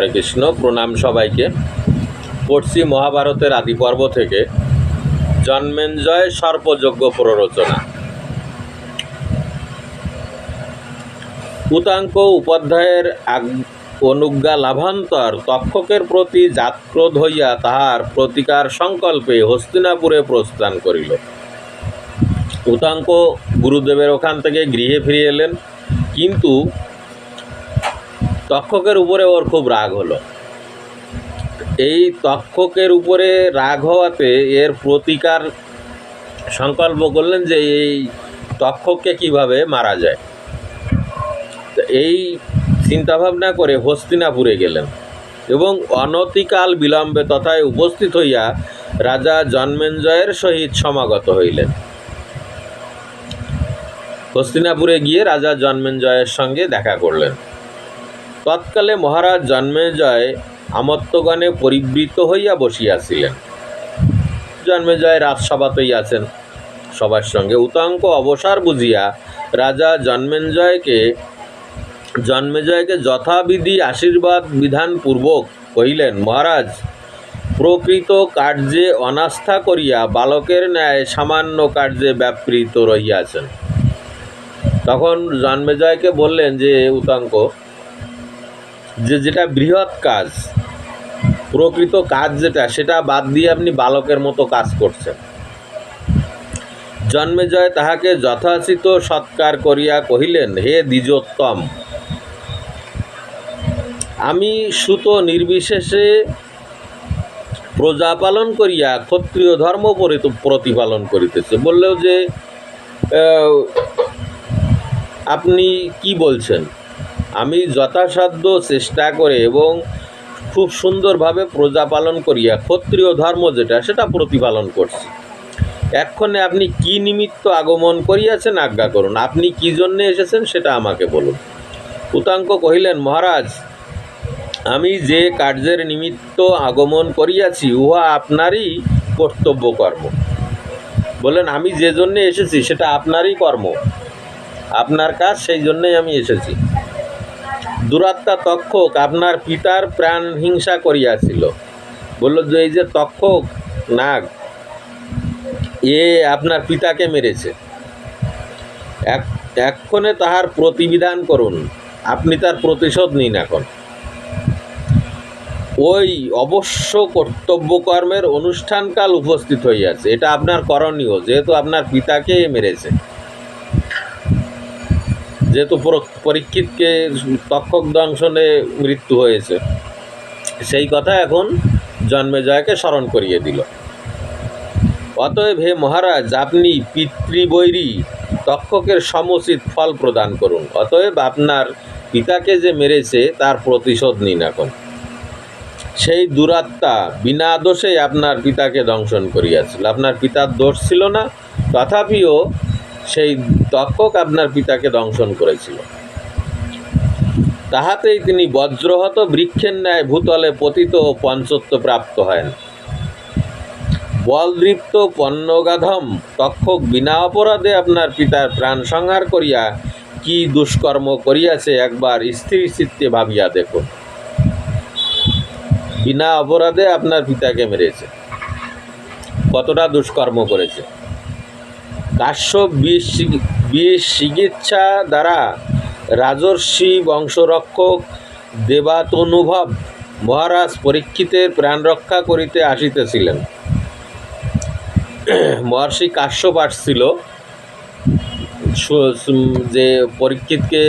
হরে কৃষ্ণ, প্রণাম সবাইকে। পড়ছি মহাভারতের আদি পর্ব থেকে। জন্মেঞ্জয় সর্পযজ্ঞ প্ররোচনা। উতাঙ্ক উপাধ্যায়ের অনুজ্ঞা লাভান্তর তক্ষকের প্রতি জাতক্রোধ হইয়া তাহার প্রতিকার সংকল্পে হস্তিনাপুরে প্রস্থান করিল। উতাঙ্ক গুরুদেবের ওখান থেকে গৃহে ফিরে এলেন। কিন্তু তক্ষকের উপরে ওর খুব রাগ হলো। এই তক্ষকের উপরে রাগ হওয়াতে এর প্রতিকার সংকল্প করলেন যে এই তক্ষককে কীভাবে মারা যায়। এই চিন্তাভাবনা করে হস্তিনাপুরে গেলেন এবং অনতিকাল বিলম্বে তথায় উপস্থিত হইয়া রাজা জন্মেঞ্জয়ের সহিত সমাগত হইলেন। হস্তিনাপুরে গিয়ে রাজা জন্মেঞ্জয়ের সঙ্গে দেখা করলেন। তৎকালে মহারাজ জন্মেজয় আমত্তগণে পরিবৃত হইয়া বসিয়াছিলেন। জন্মেজয় রাজসভাতেই আছেন। সবার সঙ্গে উতাঙ্ক অবসর বুঝিয়া রাজা জন্মেঞ্জয়কে জন্মেজয়কে যথাবিধি আশীর্বাদ বিধানপূর্বক কহিলেন, মহারাজ, প্রকৃত কার্যে অনাস্থা করিয়া বালকের ন্যায় সামান্য কার্যে ব্যাপৃত রহিয়াছেন। তখন জন্মেজয়কে বললেন যে, উতাঙ্ক যে যেটা বৃহৎ কাজ, প্রকৃত কাজ যেটা, সেটা বাদ দিয়ে আপনি বালকের মতো কাজ করছেন। জন্মেজয় তাহাকে যথাচিত সৎকার করিয়া কহিলেন, হে দ্বিজোত্তম, আমি সুত নির্বিশেষে প্রজা পালন করিয়া ক্ষত্রিয় ধর্ম পরি- প্রতিপালন করিতেছে। বললেও যে আপনি কি বলছেন? আমি যথাসাধ্য চেষ্টা করে এবং খুব সুন্দরভাবে প্রজা পালন করিয়া, ক্ষত্রিয় ধর্ম যেটা, সেটা প্রতিপালন করছি। এক্ষণে আপনি কি নিমিত্ত আগমন করিয়াছেন আজ্ঞা করুন। আপনি কি জন্যে এসেছেন সেটা আমাকে বলুন। উতাঙ্ক কহিলেন, মহারাজ, আমি যে কার্যের নিমিত্ত আগমন করিয়াছি, উহা আপনারই কর্তব্য কর্ম। বলেন আমি যে জন্যে এসেছি, সেটা আপনারই কর্ম। আপনার কাজ সেই জন্যেই আমি এসেছি। দুরাত্মা তক্ষক আপনার পিতার প্রাণ হিংসা করিয়াছিল। বলল যে এই যে তক্ষক, নাগ, এ আপনার পিতাকে মেরেছে। এক, এক্ষণে তাহার প্রতিবিধান করুন, আপনি তার প্রতিশোধ নিন এখন। ওই অবশ্য কর্তব্য কর্মের অনুষ্ঠানকাল উপস্থিত হইয়াছে, এটা আপনার করণীয়, যেহেতু আপনার পিতাকে মেরেছে। যেহেতু পরীক্ষিতকে তক্ষক দংশনে মৃত্যু হয়েছে, সেই কথা এখন জন্মে জয়কে স্মরণ করিয়ে দিল। অতএব হে মহারাজ, আপনি পিতৃবৈরী তক্ষকের সমুচিত ফল প্রদান করুন। অতএব আপনার পিতাকে যে মেরেছে, তার প্রতিশোধ নিন এখন। সেই দুরাত্মা বিনা দোষে আপনার পিতাকে দংশন করিয়াছিল। আপনার পিতার দোষ ছিল না, তথাপিও সেই তক্ষক আপনার পিতাকে দংশন করেছিল। তাহাতেই তিনি বজ্রহত বৃক্ষের ন্যায় ভূতলে পতিত ও পঞ্চত্ব প্রাপ্ত হয় বলদৃপ্ত পণ্যগাধম তক্ষক বিনা অপরাধে আপনার পিতার প্রাণ সংহার করিয়া কি দুষ্কর্ম করিয়াছে একবার স্থির চিত্তে ভাবিয়া দেখুন। বিনা অপরাধে আপনার পিতাকে মেরেছে। কতটা দুষ্কর্ম করেছে? কাশ্যপ বিষ চিকিৎসা দ্বারা রাজর্ষি বংশরক্ষক দেবাতনুভব মহারাজ পরীক্ষিতের প্রাণ রক্ষা করিতে আসিতেছিলেন। মহর্ষি কাশ্যপ আসছিল যে পরীক্ষিতকে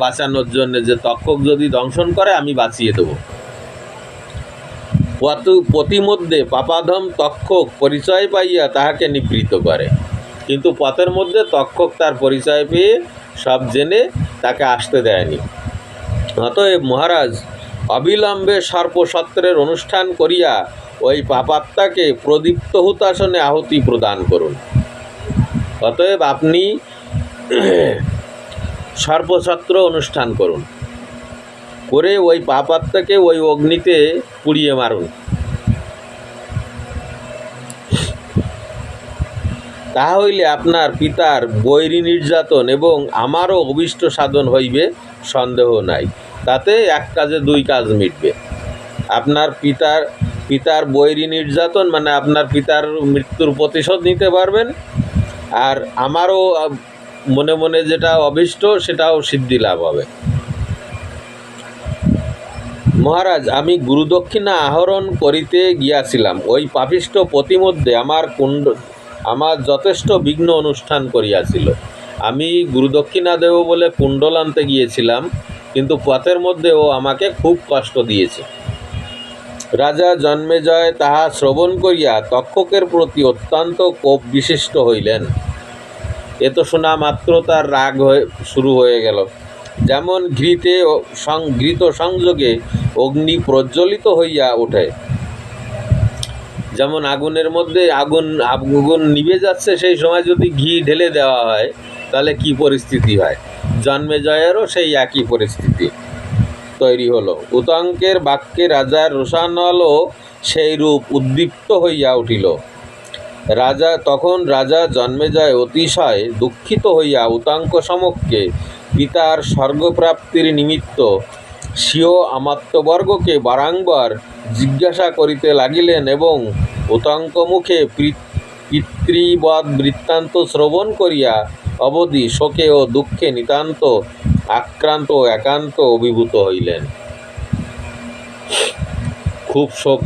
বাঁচানোর জন্য যে তক্ষক যদি দংশন করে, আমি বাঁচিয়ে দেবো। পথিমধ্যে পাপাধম তক্ষক পরিচয় পাইয়া তাহাকে নিবৃত করে। কিন্তু পথের মধ্যে তক্ষক তার পরিচয় পেয়ে সব জেনে তাকে আসতে দেয়নি। অতএব মহারাজ, অবিলম্বে সর্পসত্রের অনুষ্ঠান করিয়া ওই পাপাত্মাকে প্রদীপ্ত হুতাসনে আহুতি প্রদান করুন। অতএব আপনি সর্পসত্র অনুষ্ঠান করুন। করে ওই পাপাত্মাকে ওই অগ্নিতে পুড়িয়ে মারুন। তাহা হইলে আপনার পিতার বৈরী নির্যাতন এবং আমারও অভিষ্ট সাধন হইবে, সন্দেহ নাই। তাতে এক কাজে দুই কাজ মিটবে। আপনার পিতার পিতার বৈরী নির্যাতন মানে আপনার পিতার মৃত্যুর প্রতিশোধ নিতে পারবেন, আর আমারও মনে মনে যেটা অভিষ্ট সেটাও সিদ্ধি লাভ হবে। মহারাজ, আমি গুরুদক্ষিণা আহরণ করিতে গিয়াছিলাম। ওই পাপিষ্ঠ প্রতিমধ্যে আমার কুণ্ড, আমার যথেষ্ট বিঘ্ন অনুষ্ঠান করিয়াছিল। আমি গুরুদক্ষিণা দেব বলে কুণ্ডল আনতে গিয়েছিলাম, কিন্তু পথের মধ্যে ও আমাকে খুব কষ্ট দিয়েছে। রাজা জন্মেজয় তাহা শ্রবণ করিয়া তক্ষকের প্রতি অত্যন্ত কোপ বিশিষ্ট হইলেন। এ তো শোনা মাত্র তার রাগ হয়ে, শুরু হয়ে গেল। যেমন ঘৃতে ও সং- ঘৃত সংযোগে অগ্নি প্রজ্বলিত হইয়া ওঠে। যেমন আগুনের মধ্যে আগুন আগুন নিভে যাচ্ছে, সেই সময় যদি ঘি ঢেলে দেওয়া হয়, তাহলে কি পরিস্থিতি হয়? জন্মে জয়েরও সেই একই পরিস্থিতি তৈরি হলো। উতঙ্কের বাক্যে রাজার রোষানলও সেই রূপ উদ্দীপ্ত হইয়া উঠিল। রাজা তখন রাজা জন্মেজয় অতিশয় দুঃখিত হইয়া উতাঙ্ক সমক্ষে পিতার স্বর্গপ্রাপ্তির নিমিত্ত স্বীয় আমাত্যবর্গকে বারংবার জিজ্ঞাসা করিতে লাগিলেন এবং উতাঙ্ক মুখে পি- পিতৃবৎ বৃত্তান্ত শ্রবণ করিয়া অবধি শোকে ও দুঃখে নিতান্ত আক্রান্ত একান্ত অভিভূত হইলেন। খুব শোক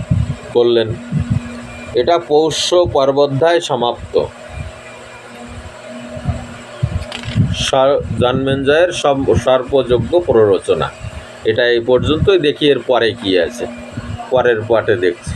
করলেন। এটা পৌষ পর্বধ্যায় সমাপ্ত। জন্মেঞ্জয়ের সর্পযোগ্য প্ররোচনা। এটা এই পর্যন্তই দেখি এর পরে কি আছে। পরের পাটে দেখছি।